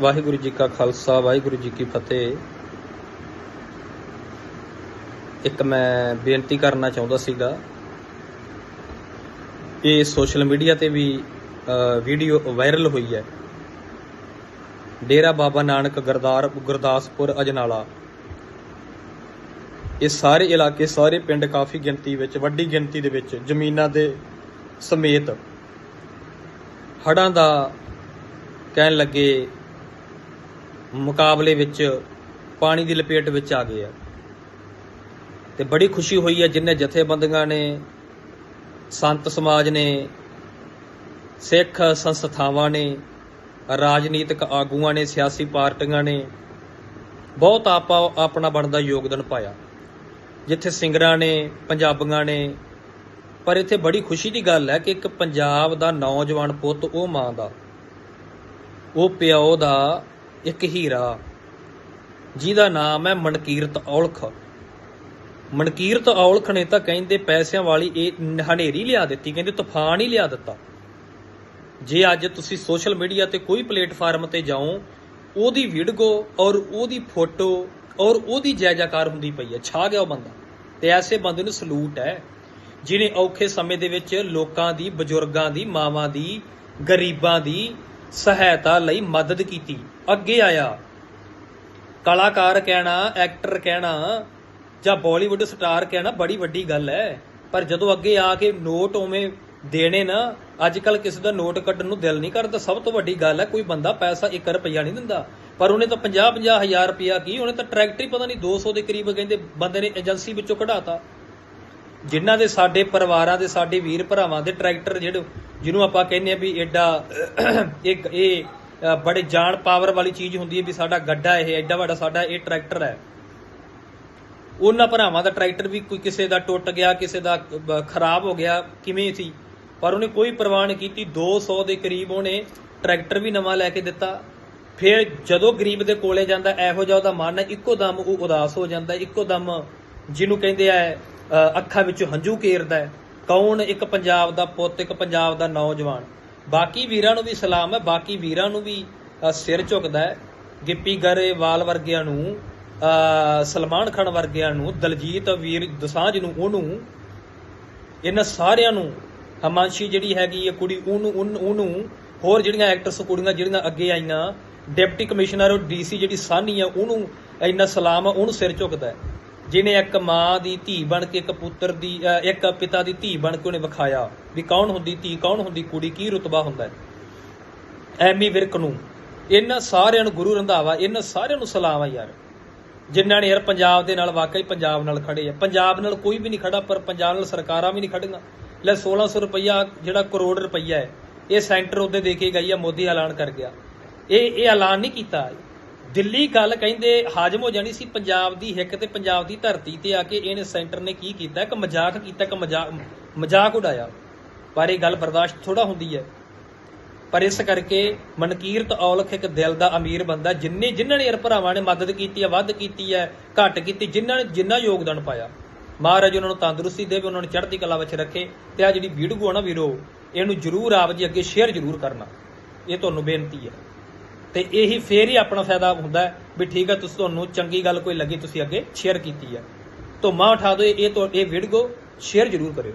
ਵਾਹਿਗੁਰੂ ਜੀ ਕਾ ਖਾਲਸਾ, ਵਾਹਿਗੁਰੂ ਜੀ ਕੀ ਫਤਿਹ। ਇੱਕ ਮੈਂ ਬੇਨਤੀ ਕਰਨਾ ਚਾਹੁੰਦਾ ਸੀਗਾ ਇਹ ਸੋਸ਼ਲ ਮੀਡੀਆ ਤੇ ਵੀ ਵੀਡੀਓ ਵਾਇਰਲ ਹੋਈ ਹੈ। ਡੇਰਾ ਬਾਬਾ ਨਾਨਕ ਗਰਦਾਰ, ਗੁਰਦਾਸਪੁਰ, ਅਜਨਾਲਾ। ਇਹ ਸਾਰੇ ਇਲਾਕੇ, ਸਾਰੇ ਪਿੰਡ ਕਾਫੀ ਗਿਣਤੀ ਵਿੱਚ, ਵੱਡੀ ਗਿਣਤੀ ਦੇ ਵਿੱਚ ਜ਼ਮੀਨਾਂ ਦੇ ਸਮੇਤ ਹੜ੍ਹਾਂ ਦਾ ਕਹਿਣ ਲੱਗੇ ਮੁਕਾਬਲੇ ਵਿੱਚ ਪਾਣੀ ਦੀ ਲਪੇਟ ਵਿੱਚ ਆ ਗਏ ਆ। ਤੇ ਬੜੀ ਖੁਸ਼ੀ ਹੋਈ ਹੈ ਜਿੰਨੇ ਜਥੇਬੰਦੀਆਂ ਨੇ, ਸੰਤ ਸਮਾਜ ਨੇ, ਸਿੱਖ ਸੰਸਥਾਵਾਂ ਨੇ, ਰਾਜਨੀਤਿਕ ਆਗੂਆਂ ਨੇ, ਸਿਆਸੀ ਪਾਰਟੀਆਂ ਨੇ, ਬਹੁਤ ਆਪਾ ਆਪਣਾ ਬਣਦਾ ਯੋਗਦਾਨ ਪਾਇਆ। ਜਿੱਥੇ ਸਿੰਗਰਾਂ ਨੇ, ਪੰਜਾਬੀਆਂ ਨੇ, ਪਰ ਇੱਥੇ ਬੜੀ ਖੁਸ਼ੀ ਦੀ ਗੱਲ ਹੈ ਕਿ ਇੱਕ ਪੰਜਾਬ ਦਾ ਨੌਜਵਾਨ ਪੁੱਤ ਉਹ ਮਾਂ ਦਾ, ਉਹ ਪਿਓ ਦਾ ਇੱਕ ਹੀਰਾ, ਜਿਹਦਾ ਨਾਮ ਹੈ ਮਨਕੀਰਤ ਔਲਖ। ਮਨਕੀਰਤ ਔਲਖ ਨੇ ਤਾਂ ਕਹਿੰਦੇ ਪੈਸਿਆਂ ਵਾਲੀ ਇਹ ਹਨੇਰੀ ਲਿਆ ਦਿੱਤੀ, ਕਹਿੰਦੇ ਤੂਫਾਨ ਹੀ ਲਿਆ ਦਿੱਤਾ। ਜੇ ਅੱਜ ਤੁਸੀਂ ਸੋਸ਼ਲ ਮੀਡੀਆ ਤੇ ਕੋਈ ਪਲੇਟਫਾਰਮ ਤੇ ਜਾਓ, ਉਹਦੀ ਵੀਡੀਓ ਔਰ ਉਹਦੀ ਫੋਟੋ ਔਰ ਉਹਦੀ ਜਾਇਜ਼ਾਕਾਰ ਹੁੰਦੀ ਪਈ ਹੈ, ਛਾ ਗਿਆ ਉਹ ਬੰਦਾ। ਤੇ ਐਸੇ ਬੰਦੇ ਨੂੰ ਸਲੂਟ ਹੈ ਜਿਨੇ ਔਖੇ ਸਮੇਂ ਦੇ ਵਿੱਚ ਲੋਕਾਂ ਦੀ, ਬਜ਼ੁਰਗਾਂ ਦੀ, ਮਾਵਾਂ ਦੀ, ਗਰੀਬਾਂ ਦੀ ਸਹਾਇਤਾ ਲਈ ਮਦਦ ਕੀਤੀ। ਅੱਗੇ ਆਇਆ। ਕਲਾਕਾਰ ਕਹਿਣਾ ਐਕਟਰ ਕਹਿਣਾ, ਜਾਂ ਬਾਲੀਵੁੱਡ ਸਟਾਰ ਕਹਿਣਾ ਬੜੀ ਵੱਡੀ ਗੱਲ ਹੈ। ਪਰ ਜਦੋਂ ਅੱਗੇ ਆ ਕੇ ਨੋਟ ਉਵੇਂ ਦੇਣੇ ਨਾ ਅੱਜ ਕੱਲ ਕਿਸੇ ਦਾ ਨੋਟ ਕੱਢਣ ਨੂੰ ਦਿਲ ਨਹੀਂ ਕਰਦਾ। ਸਭ ਤੋਂ ਵੱਡੀ ਗੱਲ ਹੈ, ਕੋਈ ਬੰਦਾ ਪੈਸਾ 1 ਰੁਪਿਆ ਨਹੀਂ ਦਿੰਦਾ। ਪਰ ਉਹਨੇ ਤਾਂ 50 50 ਹਜ਼ਾਰ ਰੁਪਿਆ ਕੀ, ਉਹਨੇ ਤਾਂ ਟਰੈਕਟਰ ਹੀ ਪਤਾ ਨਹੀਂ 200 ਦੇ ਕਰੀਬ ਕਹਿੰਦੇ ਬੰਦੇ ਨੇ ਏਜੰਸੀ ਵਿੱਚੋਂ ਕਢਾਤਾ। ਜਿਨ੍ਹਾਂ ਦੇ ਸਾਡੇ ਪਰਿਵਾਰਾਂ ਦੇ, ਸਾਡੇ ਵੀਰ ਭਰਾਵਾਂ ਦੇ ਟਰੈਕਟਰ ਜਿਹੜੇ ਜਿਹਨੂੰ ਆਪਾਂ ਕਹਿੰਦੇ ਆ ਵੀ ਐਡਾ ਇੱਕ ਇਹ ਬੜੇ ਜਾਨ ਪਾਵਰ ਵਾਲੀ ਚੀਜ਼ ਹੁੰਦੀ ਹੈ ਵੀ ਸਾਡਾ ਗੱਡਾ ਇਹ, ਐਡਾ ਵੱਡਾ ਸਾਡਾ ਇਹ ਟਰੈਕਟਰ ਹੈ। ਉਹਨਾਂ ਭਰਾਵਾਂ ਦਾ ਟਰੈਕਟਰ ਵੀ ਕੋਈ ਕਿਸੇ ਦਾ ਟੁੱਟ ਗਿਆ, ਕਿਸੇ ਦਾ ਖਰਾਬ ਹੋ ਗਿਆ, ਕਿਵੇਂ ਸੀ? ਪਰ ਉਹਨੇ ਕੋਈ ਪਰਵਾਹ ਨਹੀਂ ਕੀਤੀ 200 ਦੇ ਕਰੀਬ ਉਹਨੇ ਟਰੈਕਟਰ ਵੀ ਨਵਾਂ ਲੈ ਕੇ ਦਿੱਤਾ। ਫਿਰ ਜਦੋਂ ਗਰੀਬ ਦੇ ਕੋਲੇ ਜਾਂਦਾ, ਇਹੋ ਜਿਹਾ ਉਹਦਾ ਮਨ ਹੈ, ਇੱਕੋ ਦਮ ਉਹ ਉਦਾਸ ਹੋ ਜਾਂਦਾ, ਇੱਕੋ ਦਮ ਜਿਹਨੂੰ ਕਹਿੰਦੇ ਆ ਅੱਖਾਂ ਵਿੱਚੋਂ ਹੰਝੂ ਕੇਰਦਾ ਹੈ। ਕੌਣ ਇੱਕ ਪੰਜਾਬ ਦਾ ਪੁੱਤ, ਇੱਕ ਪੰਜਾਬ ਦਾ ਨੌਜਵਾਨ? ਬਾਕੀ ਵੀਰਾਂ ਨੂੰ ਵੀ ਸਲਾਮ ਹੈ, ਬਾਕੀ ਵੀਰਾਂ ਨੂੰ ਵੀ ਸਿਰ ਝੁਕਦਾ ਹੈ। ਗਿੱਪੀ ਗਰੇਵਾਲ ਵਰਗਿਆਂ ਨੂੰ ਸਲਮਾਨ ਖਾਨ ਵਰਗਿਆਂ ਨੂੰ, ਦਲਜੀਤ, ਵੀਰ ਦਸਾਂਝ ਨੂੰ, ਉਹਨੂੰ, ਇਹਨਾਂ ਸਾਰਿਆਂ ਨੂੰ, ਹਮਾਂਸ਼ੀ ਜਿਹੜੀ ਹੈਗੀ ਹੈ ਕੁੜੀ, ਉਹਨੂੰ, ਉਹਨੂੰ- ਉਹਨੂੰ, ਹੋਰ ਜਿਹੜੀਆਂ ਐਕਟਰਸ ਕੁੜੀਆਂ ਜਿਹੜੀਆਂ ਅੱਗੇ ਆਈਆਂ, ਡਿਪਟੀ ਕਮਿਸ਼ਨਰ ਉਹ ਡੀਸੀ ਜਿਹੜੀ ਸਾਨੀ ਆ, ਉਹਨੂੰ ਇੰਨਾ ਸਲਾਮ ਆ, ਉਹਨੂੰ ਸਿਰ ਝੁਕਦਾ ਹੈ। ਜਿਹਨੇ ਇੱਕ ਮਾਂ ਦੀ ਧੀ ਬਣ ਕੇ ਇੱਕ ਪੁੱਤਰ ਦੀ ਇੱਕ ਪਿਤਾ ਦੀ ਧੀ ਬਣ ਕੇ ਉਹਨੇ ਵਿਖਾਇਆ ਵੀ ਕੌਣ ਹੁੰਦੀ ਧੀ, ਕੌਣ ਹੁੰਦੀ ਕੁੜੀ, ਕੀ ਰੁਤਬਾ ਹੁੰਦਾ ਐਮੀ ਵਿਰਕ ਨੂੰ, ਇਹਨਾਂ ਸਾਰਿਆਂ ਨੂੰ ਗੁਰੂ ਰੰਧਾਵਾ, ਇਹਨਾਂ ਸਾਰਿਆਂ ਨੂੰ ਸਲਾਮ ਆ ਯਾਰ। ਜਿਨ੍ਹਾਂ ਨੇ ਯਾਰ ਪੰਜਾਬ ਦੇ ਨਾਲ ਵਾਕਈ ਪੰਜਾਬ ਨਾਲ ਖੜੇ ਆ। ਪੰਜਾਬ ਨਾਲ ਕੋਈ ਵੀ ਨਹੀਂ ਖੜਾ, ਪਰ ਪੰਜਾਬ ਨਾਲ ਸਰਕਾਰਾਂ ਵੀ ਨਹੀਂ ਖੜੀਆਂ। ਲੈ 1600 ਰੁਪਈਆ ਜਿਹੜਾ ਕਰੋੜ ਰੁਪਈਆ ਹੈ, ਇਹ ਸੈਂਟਰ ਉਹਦੇ ਦੇ ਕੇ ਗਈ ਆ, ਮੋਦੀ ਐਲਾਨ ਕਰ ਗਿਆ। ਇਹ ਇਹ ਐਲਾਨ ਨਹੀਂ ਕੀਤਾ। ਦਿੱਲੀ ਗੱਲ ਕਹਿੰਦੇ ਹਾਜ਼ਮ ਹੋ ਜਾਣੀ ਸੀ ਪੰਜਾਬ ਦੀ ਹਿੱਕ ਤੇ ਪੰਜਾਬ ਦੀ ਧਰਤੀ ਤੇ ਆ ਕੇ ਇਹਨੇ ਸੈਂਟਰ ਨੇ ਕੀ ਕੀਤਾ? ਇੱਕ ਮਜ਼ਾਕ ਕੀਤਾ, ਇੱਕ ਮਜ਼ਾਕ ਮਜ਼ਾਕ ਉਡਾਇਆ। ਪਰ ਇਹ ਗੱਲ ਬਰਦਾਸ਼ਤ ਥੋੜਾ ਹੁੰਦੀ ਹੈ। ਪਰ ਇਸ ਕਰਕੇ ਮਨਕੀਰਤ ਔਲਖ ਇੱਕ ਦਿਲ ਦਾ ਅਮੀਰ ਬੰਦਾ, ਜਿੰਨੇ, ਜਿਨ੍ਹਾਂ ਨੇ ਯਾਰ ਭਰਾਵਾਂ ਨੇ ਮਦਦ ਕੀਤੀ ਹੈ, ਵੱਧ ਕੀਤੀ ਹੈ, ਘੱਟ ਕੀਤੀ, ਜਿਨ੍ਹਾਂ ਨੇ, ਜਿੰਨਾ ਯੋਗਦਾਨ ਪਾਇਆ। ਮਹਾਰਾਜ ਉਹਨਾਂ ਨੂੰ ਤੰਦਰੁਸਤੀ ਦੇਵੇ, ਉਹਨਾਂ ਨੂੰ ਚੜ੍ਹਦੀ ਕਲਾ ਵਿੱਚ ਰੱਖੇ ਤੇ ਆ ਜਿਹੜੀ ਵੀਡੀਓ ਆ ਨਾ ਵੀਰੋ, ਇਹਨੂੰ ਜਰੂਰ ਆਪ ਜੀ ਅੱਗੇ ਸ਼ੇਅਰ ਜਰੂਰ ਕਰਨਾ। ਇਹ ਤੁਹਾਨੂੰ ਬੇਨਤੀ ਹੈ। ਤੇ ਇਹੀ ਫੇਰ ਹੀ ਆਪਣਾ ਫਾਇਦਾ ਹੁੰਦਾ ਵੀ ਠੀਕ ਹੈ, ਤੁਸੀਂ ਤੁਹਾਨੂੰ ਚੰਗੀ ਗੱਲ ਕੋਈ ਲੱਗੀ, ਤੁਸੀਂ ਅੱਗੇ ਸ਼ੇਅਰ ਕੀਤੀ ਹੈ। ਧੁੰਮਾ ਉਠਾ ਦਿਓ, ਇਹ ਇਹ ਇਹ ਵੀਡੀਓ ਸ਼ੇਅਰ ਜਰੂਰ ਕਰਿਓ।